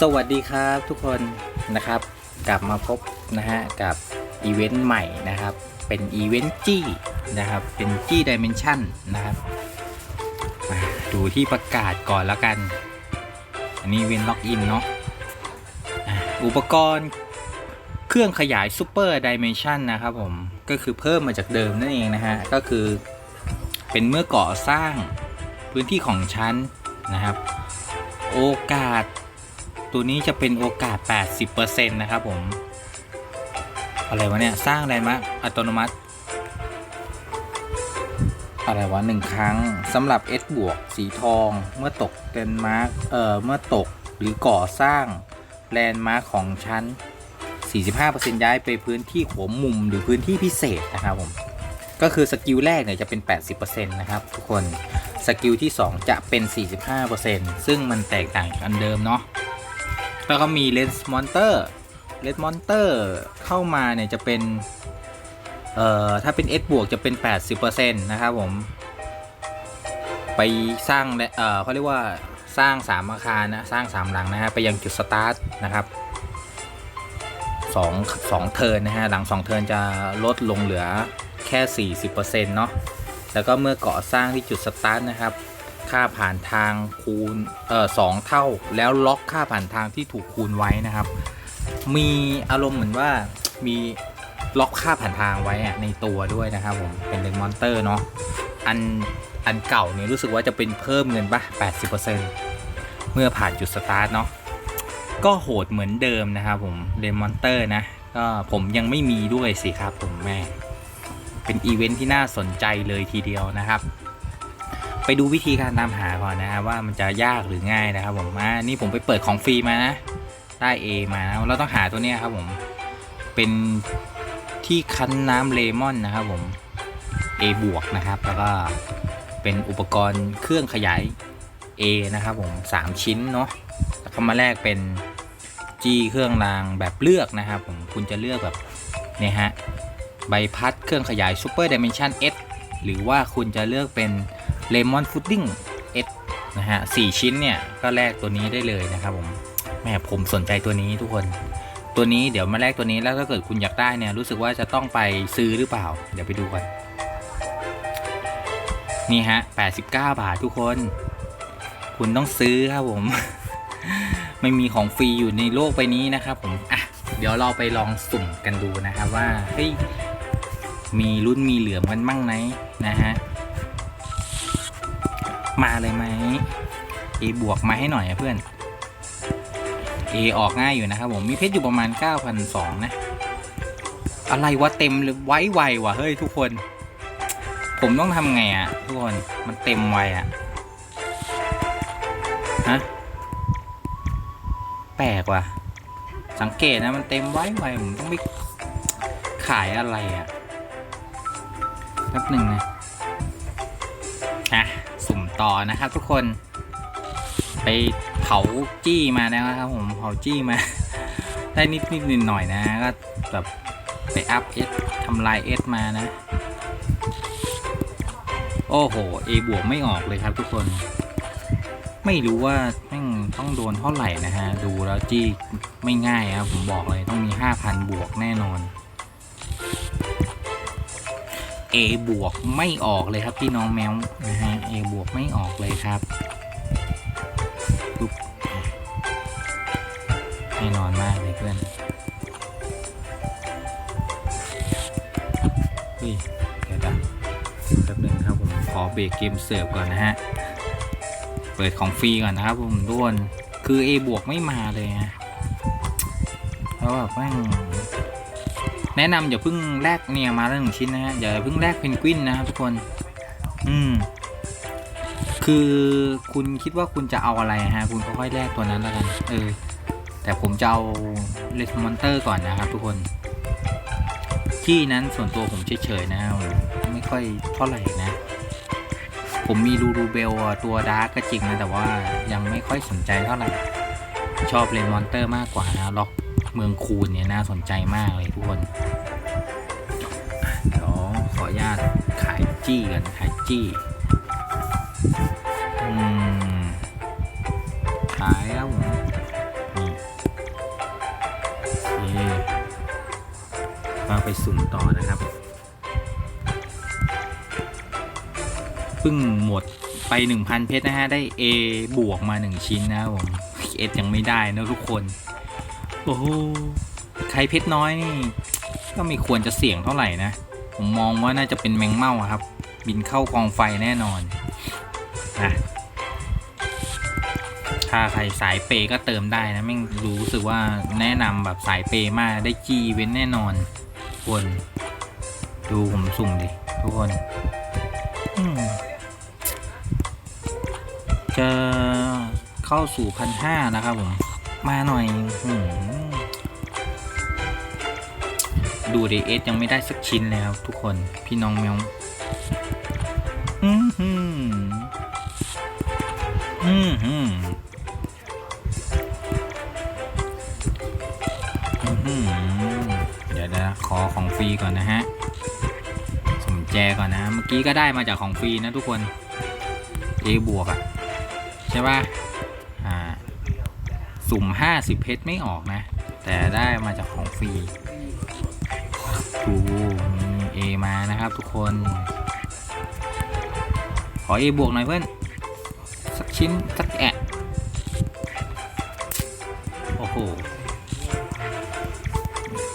สวัสดีครับทุกคนนะครับ กลับมาพบนะฮะกับอีเวนต์ใหม่นะครับ เป็นอีเวนต์จี้นะครับ เป็นจี้ดิเมนชันนะครับดูที่ประกาศก่อนแล้วกัน อันนี้เวนล็อกอินเนาะอะอุปกรณ์เครื่องขยายซูเปอร์ดิเมนชันนะครับผม ก็คือเพิ่มมาจากเดิมนั่นเองนะฮะ ก็คือเป็นเมื่อก่อสร้างพื้นที่ของชั้นนะครับ โอกาส ตัวนี้จะเป็นโอกาส 80%นะครับผม อะไรวะเนี่ย สร้างแลนด์มาร์คอัตโนมัติ อะไรวะหนึ่งครั้งสำหรับ S บวกสีทอง เมื่อตกแลนด์มาร์คเอ่อ เมื่อตกหรือก่อสร้างแลนด์มาร์คของชั้น 45%ย้ายไปพื้นที่หัวมุมหรือพื้นที่พิเศษนะครับผมก็คือสกิลแรกเนี่ยจะเป็น 80%นะครับทุกคน สกิลที่ 2 จะเป็น 45%ซึ่งมันแตกต่างกอันเดิมเนาะ แล้วก็มีเลนส์มอนเตอร์เลนส์มอนเตอร์เข้ามาเนี่ยจะเป็น เอ่อ ถ้าเป็น S บวกจะเป็น 80%นะครับผม ไปสร้าง เอ่อเขาเรียกว่าสร้าง 3 อาคารนะ สร้าง 3 หลังนะฮะ ไปยังจุดสตาร์ทนะครับ2 2เทิร์นนะฮะ หลัง 2 เทิร์นจะลดลงเหลือแค่ 40%เนาะ แล้วก็เมื่อก่อสร้างที่จุดสตาร์ทนะครับ ค่าผ่านทางคูณเอ่อสองเท่าแล้วล็อกค่าผ่านทางที่ถูกคูณไว้นะครับ มีอารมณ์เหมือนว่ามีล็อกค่าผ่านทางไว้อะในตัวด้วยนะครับผมเป็นเลนมอนเตอร์เนาะอันอันเก่าเนี่ยรู้สึกว่าจะเป็นเพิ่มเงินปะ80%เมื่อผ่านจุดสตาร์ทเนาะก็โหดเหมือนเดิมนะครับผมเลนมอนเตอร์นะก็ผมยังไม่มีด้วยสิครับผมแม่ เป็นอีเวนท์ที่น่าสนใจเลยทีเดียวนะครับ ไปดูวิธีการตามหาก่อนนะครับว่ามันจะยากหรือง่ายนะครับผมอ่านี่ผมไปเปิดของฟรีมานะได้ A มานะเราต้องหาตัวนี้ครับผมเป็นที่คั้นน้ำเลมอนนะครับผม A บวกนะครับ แล้วก็เป็นอุปกรณ์เครื่องขยาย A นะครับผม3ชิ้นเนาะแล้วก็มาแลกเป็น G เครื่องรางแบบเลือกนะครับผมคุณจะเลือกแบบเนี่ยฮะใบพัดเครื่องขยาย Super Dimension S หรือว่าคุณจะเลือกเป็น Lemon Pudding S นะฮะสี่ชิ้นเนี่ยก็แลกตัวนี้ได้เลยนะครับผมแม่ผมสนใจตัวนี้ทุกคนตัวนี้เดี๋ยวมาแลกตัวนี้แล้วถ้าเกิดคุณอยากได้เนี่ยรู้สึกว่าจะต้องไปซื้อหรือเปล่า เดี๋ยวไปดูกันนี่ฮะ 89 บาททุกคน คุณต้องซื้อครับผม ไม่มีของฟรีอยู่ในโลกใบนี้นะครับผม อะ เดี๋ยวเราไปลองสุ่มกันดูนะครับว่า เฮ้ย มีรุ่นมีเหลือมกันบ้างไหมนะฮะ มาเลยไหม A บวกมาให้หน่อยอะเพื่อน A ออกง่ายอยู่นะครับผม มีเพชรอยู่ประมาณ 9,200 นะ อะไรวะเต็มเลยไว้ไววะเฮ้ยทุกคน ผมต้องทำไงอะทุกคน มันเต็มไวอะฮะ แปลกว่ะ สังเกตนะมันเต็มไว้ไวผมต้องไปขายอะไรอะแป๊บหนึ่งนะ ต่อนะครับ ทุกคนไปเผาจี้มาแล้วนะครับผมเผาจี้มา ได้นิดนิดหน่อยหน่อยนะก็แบบไปอัพเอสทำลายเอสมานะ โอ้โห A บวกไม่ออกเลยครับทุกคน ไม่รู้ว่าแม่งต้องโดนเท่าไหร่นะฮะ ดูแล้วจี้ไม่ง่ายครับผมบอกเลยต้องมี 5,000 บวกแน่นอน A บวกไม่ออกเลยครับพี่น้องแมวนะฮะ A บวกไม่ออกเลยครับปุ๊บแน่นอนมากเลยเพื่อนเฮ้ยเดี๋ยวนะแป๊บนึงครับผมขอเบรกเกมเสิร์ฟก่อนนะฮะ เปิดของฟรีก่อนนะครับผมทุกคนคือ A บวกไม่มาเลยนะแล้วแบบแม่ง แนะนำอย่าเพิ่งแลกเนี่ยมาแล้วหนึ่งชิ้นนะฮะอย่าเพิ่งแลกเพนกวินนะครับทุกคน อืม คือคุณคิดว่าคุณจะเอาอะไรฮะ คุณก็ค่อยแลกตัวนั้นแล้วกัน เออ แต่ผมจะเอาเลสมอนเตอร์ก่อนนะครับ ทุกคน ที่นั้นส่วนตัวผมเฉยๆนะไม่ค่อยเท่าไหร่นะผมมีรูรูเบลตัวดาร์กก็จริงนะ แต่ว่ายังไม่ค่อยสนใจเท่าไหร่ ชอบเลนมอนเตอร์มากกว่านะล็อก เมืองคูนเนี่ยน่าสนใจมากเลยทุกคนเดี๋ยวขออนุญาตขายจี้กันขายจี้ขายครับผมนี่เราไปสุ่มต่อนะครับพึ่งหมดไป 1,000 เพชรนะฮะ ได้ A บวกมา 1 ชิ้นนะผมเอสยังไม่ได้นะทุกคน โอ้โหใครเพชรน้อยนี่ ก็ไม่ควรจะเสี่ยงเท่าไหร่นะ ผมมองว่าน่าจะเป็นแมงเม่าครับ บินเข้ากองไฟแน่นอนนะถ้าใครสายเปย์ก็เติมได้นะแม่งรู้สึกว่าแนะนำแบบสายเปย์มากได้จีเว้นแน่นอนทุกคนดูผมสุ่มดิทุกคนจะเข้าสู่พันห้านะครับผม มาหน่อยอดูดิเอสยังไม่ได้สักชิ้นเลยครับทุกคนพี่น้องแมวอืมหืมอืมอืมเดี๋ยวนะขอของฟรีก่อนนะฮะสมแจก่อนนะ เมื่อกี้ก็ได้มาจากของฟรีนะทุกคน A บวกอะใช่ป่ะอ่า สุ่ม 50 เพชรไม่ออกนะ แต่ได้มาจากของฟรีดูมี A มานะครับทุกคน ขอ A บวกหน่อยเพื่อน สักชิ้น สักแอะโอ้โห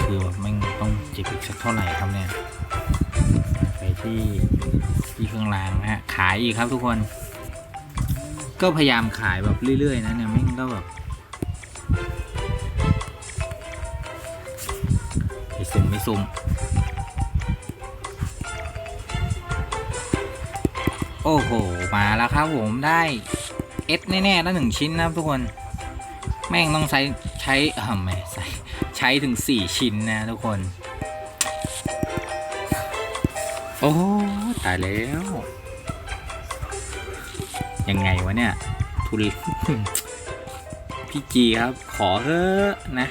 คือแบบไม่ต้องเจ็บอีกสักเท่าไหร่ครับเนี่ย ไปที่ที่เครื่องรางนะฮะ ขายอีกครับทุกคน ก็พยายามขายแบบเรื่อยๆนะเนี่ยแม่งก็แบบุ่มโอ้โห มาแล้วครับผมได้เอสแน่ๆแล้วหนึ่งชิ้นนะครับทุกคน แม่งต้องใช้ใช้เออไม่ใช้ใช้ถึงสี่ชิ้นนะทุกคน โอ้ตายแล้ว ยังไงวะเนี่ย ทุเรศพี่จีครับ ขอเถอะนะ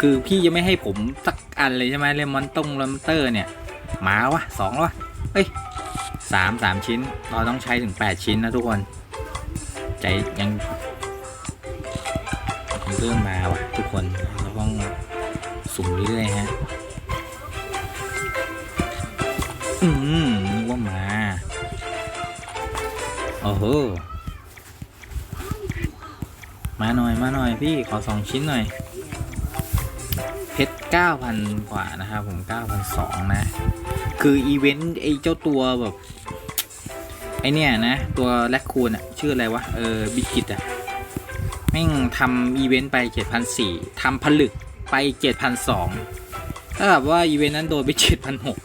คือพี่ยังไม่ให้ผมสัก อันเลยใช่ไหมเลมอนต้งเลมอนเตอร์เนี่ย มาวะสองแล้ววะเอ้ยสามสามชิ้น เราต้องใช้ถึงแปดชิ้นนะทุกคน ใจยังยังเริ่มมาวะทุกคน เราต้องสุ่มเรื่อยๆฮะ อืมนึกว่ามา โอ้โห มาหน่อยมาหน่อยพี่ ขอสองชิ้นหน่อย เพชรเก้าพันกว่านะครับผมเก้าพันะ คืออีเวนต์ไอ้เจ้าตัวแบบ ไอเนี่ยนะ ตัวแรคคูนอะชื่ออะไรวะ เออบิกิตอะแม่งทำอีเวนต์ไปเจ็ดพันสี่ทำผลึกไปเจ็ดพันสองถ้าแบบว่าอีเวนต์นั้นโดนไปเจ็ดพันหก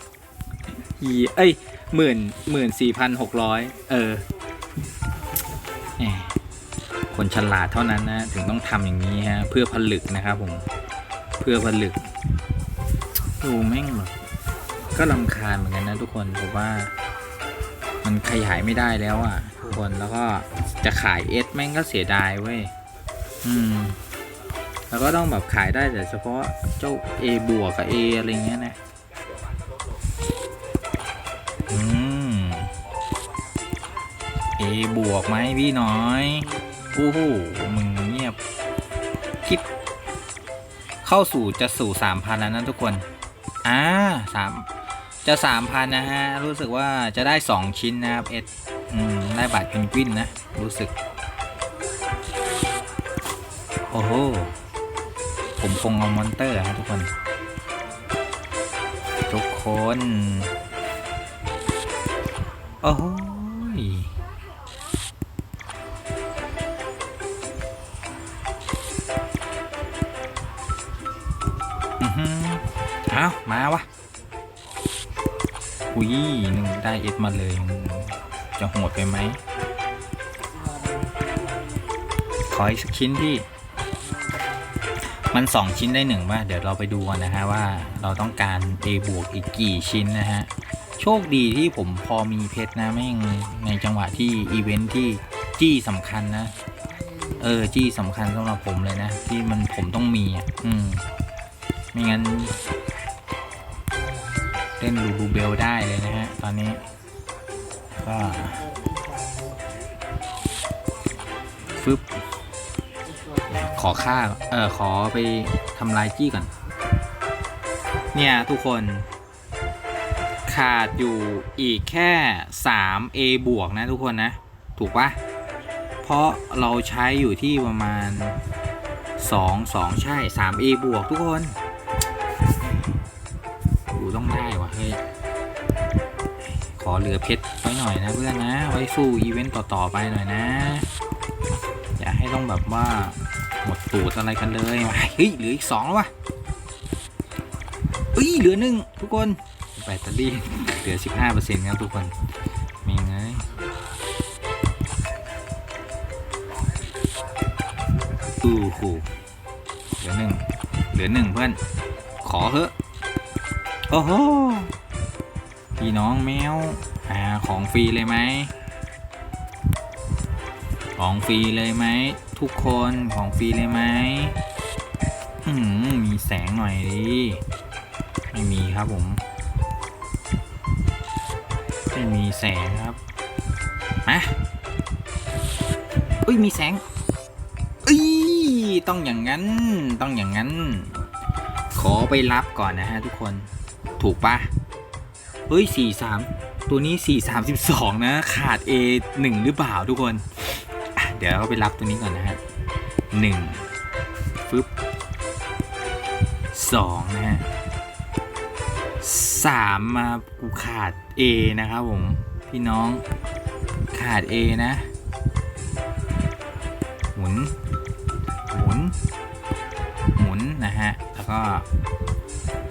อีเอ้ยหมื่นหมื่นสี่พันหกร้อยเออคนฉลาดเท่านั้นนะ ถึงต้องทำอย่างนี้ฮะ เพื่อผลึกนะครับผม ลือผลึกดูแม่งแบบก็ลำคาญเหมือนกันนะทุกคนผมว่า มันขยายไม่ได้แล้วอะทุกคนแล้วก็จะขายเอสแม่งก็เสียดายเว้ยอืม แล้วก็ต้องแบบขายได้แต่เฉพาะเจ้า A บวกกับ A อะไรเงี้ยนะอืม A บวกไหมพี่น้อยโอ้โหมึง เข้าสู่จะสู่สามพันแล้วนะทุกคน อ่าสามจะสามพันนะฮะ รู้สึกว่าจะได้สองชิ้นนะครับเอสอืม ได้บัตรเพนกวินนะ รู้สึก โอ้โห ผมคงเอามอนเตอร์ฮะทุกคน ทุกคน โอ้โห เอ็ดมาเลย จะโหดไปไหมขออีกสักชิ้นพี่ มันสองชิ้นได้หนึ่งป่ะเดี๋ยวเราไปดูกันนะฮะว่าเราต้องการ A บวกอีกกี่ชิ้นนะฮะ โชคดีที่ผมพอมีเพชรนะแม่งในจังหวะที่อีเวนท์ที่จี้สำคัญนะ เออ จี้สำคัญสำหรับผมเลยนะ ที่มันผมต้องมีอะ อืม ไม่งั้น เล่นลูบูเบลได้เลยนะฮะ ตอนนี้ ก็ฟึบขอค่า เออขอไปทำลายจี้ก่อน เนี่ย ทุกคน ขาดอยู่อีกแค่ 3 A บวกนะทุกคนนะ ถูกปะเพราะเราใช้อยู่ที่ประมาณ 2 2 ใช่ 3 A บวกทุกคน เหลือเพชรไว้หน่อยนะเพื่อนนะ ไว้สู้อีเวนต์ต่อๆไปหน่อยนะ อย่าให้ต้องแบบว่าหมดตูดอะไรกันเลยเฮ้ยเหลืออีกสองแล้ววะเฮ้ยเหลือหนึ่งทุกคนแบตเตอรี่เหลือ 15%ครับทุกคนมีไงอู้หูเหลือหนึ่งเหลือหนึ่งเพื่อน ขอเถอะโอ้โห พี่น้องแมวหาของฟรีเลยไหม ของฟรีเลยไหม ทุกคนของฟรีเลยไหมอืมมีแสงหน่อยดิ ไม่มีครับผม ไม่มีแสงครับมาอุ้ยมีแสงเอ้ยต้องอย่างนั้น ต้องอย่างนั้น ขอไปรับก่อนนะฮะทุกคน ถูกปะ เฮ้ยสี่สามตัวนี้สี่สามสิบสองนะ ขาด A หนึ่งหรือเปล่าทุกคน เดี๋ยวเราไปรับตัวนี้ก่อนนะฮะหนึ่งฟึบสองนะฮะสามมากูขาด A นะครับผม พี่น้องขาด A นะ หมุน หมุน หมุนนะฮะ แล้วก็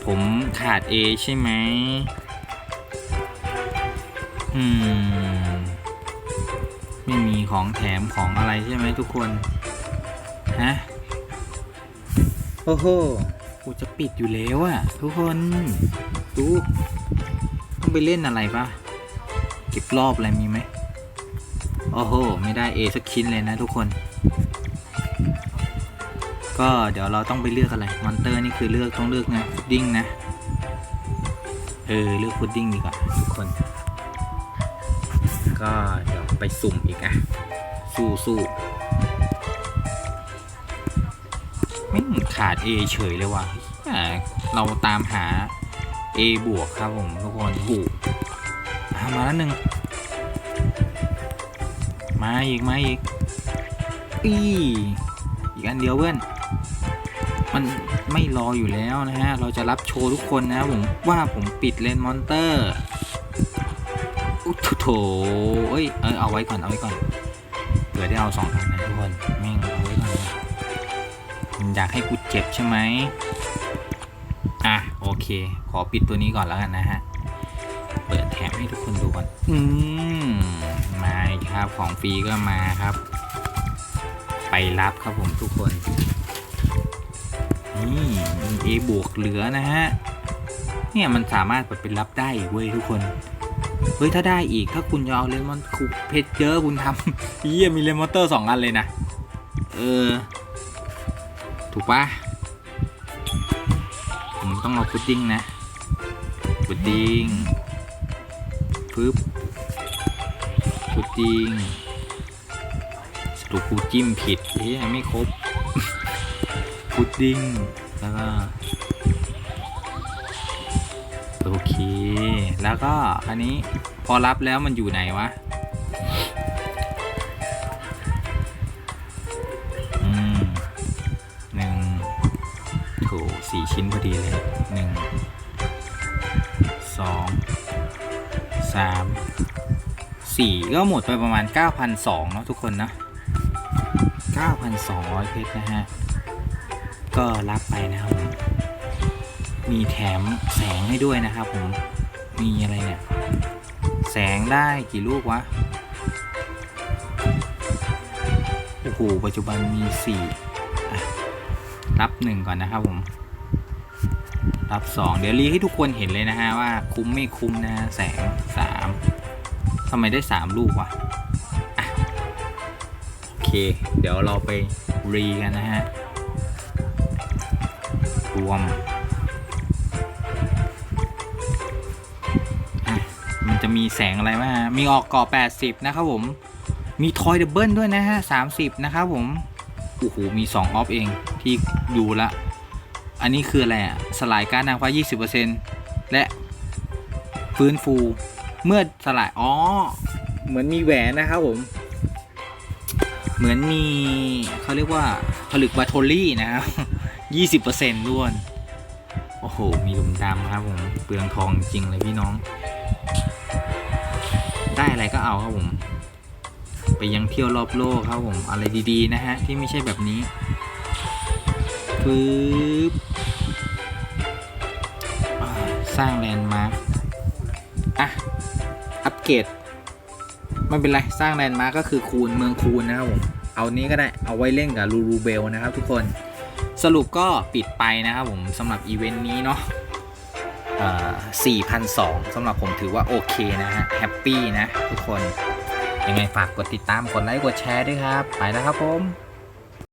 ผมขาด A ใช่ไหม อืม ไม่มีของแถมของอะไรใช่ไหมทุกคน ฮะ โอ้โห กูจะปิดอยู่แล้วอะทุกคนดูต้องไปเล่นอะไรปะเก็บรอบอะไรมีไหม โอ้โห ไม่ได้ A สักชิ้นเลยนะทุกคน ก็เดี๋ยวเราต้องไปเลือกอะไร มอนเตอร์นี่คือเลือกต้องเลือกนะพุดดิ้งนะ เออ เลือกพุดดิ้งดีกว่าทุกคน ก็เดี๋ยวไปสุ่มอีกอะสู้สู้ไม่ขาด A เฉยเลยว่ะอ่าเราตามหา A บวกครับผมทุกคนถูกมาแล้วหนึ่งมาอีกมาอีกอีอีกอันเดียวเพื่อน มันไม่รออยู่แล้วนะฮะ เราจะรับโชว์ทุกคนนะผมว่าผมปิดเลนมอนเตอร์ ถเอ้ยเออเอาไว้ก่อนเอาไว้ก่อนเผื่อได้เอาสองอันนะทุกคนแม่งเอาไว้ก่อนนะมันอยากให้กูเจ็บใช่ไหมอะโอเค ขอปิดตัวนี้ก่อนแล้วกันนะฮะ เปิดแถมให้ทุกคนดูก่อน อืมมาครับของฟรีก็มาครับ ไปรับครับผมทุกคน นี่มี A บวกเหลือนะฮะ เนี่ยมันสามารถเปิดเป็นรับได้อีกเว้ยทุกคน เฮ้ยถ้าได้อีกถ้าคุณจะเอาเลมอนคูเพชรเยอะคุณทำเยี่ยมีเลมอนเตอร์สองอันเลยนะ เออ ถูกปะผมต้องเอาพุดดิ้งนะ พุดดิ้งปึ๊บพุดดิ้งสรุปกูจิ้มผิดเฮ้ยไม่ครบ พุดดิ้งแล้วก็โอเค แล้วก็ อันนี้พอรับแล้วมันอยู่ไหนวะอืมหนึ่งโถสี่ชิ้นพอดีเลยหนึ่งสองสามสี่ก็หมดไปประมาณ 9,200เนาะทุกคนนะ9,200 เพชรนะฮะ ก็รับไปนะครับผม มีแถมแสงให้ด้วยนะครับผม มีอะไรเนี่ย แสงได้กี่ลูกวะ โอ้โห ปัจจุบันมีสี่รับหนึ่งก่อนนะครับผม รับสองเดี๋ยวรีให้ทุกคนเห็นเลยนะฮะว่าคุ้มไม่คุ้มนะแสงสามทำไมได้สามลูกวะอะโอเค เดี๋ยวเราไปรีกันนะฮะ รวม มีแสงอะไรบ้างมีออกกาะ80 นะครับผม มีทอยดับเบิลด้วยนะฮะ 30 นะครับผม โอ้โห มี 2 ออฟเองที่ดูละ อันนี้คืออะไรอะสลายการนางฟ้า 20%และฟื้นฟู เมื่อสลาย อ๋อ เหมือนมีแหวนนะครับผม เหมือนมีเขาเรียกว่าผลึกบาโทลี่นะครับ 20%ด้วนโอ้โห มีหลุมดำครับผม เปลืองทองจริงเลยพี่น้อง ได้อะไรก็เอาครับผม ไปยังเที่ยวรอบโลกครับผม อะไรดีๆนะฮะ ที่ไม่ใช่แบบนี้ปึ๊บสร้างแลนด์มาร์คอะ อัปเกรดไม่เป็นไร สร้างแลนด์มาร์คก็คือคูณเมืองคูณนะครับผม เอานี้ก็ได้ เอาไว้เล่นกับลูรูเบลนะครับทุกคน สรุปก็ปิดไปนะครับผมสำหรับอีเวนต์นี้เนาะ 4,002สำหรับผมถือว่าโอเคนะฮะแฮปปี้นะทุกคน ยังไงฝากกดติดตามกดไลค์กดแชร์ด้วยครับ ไปแล้วครับผม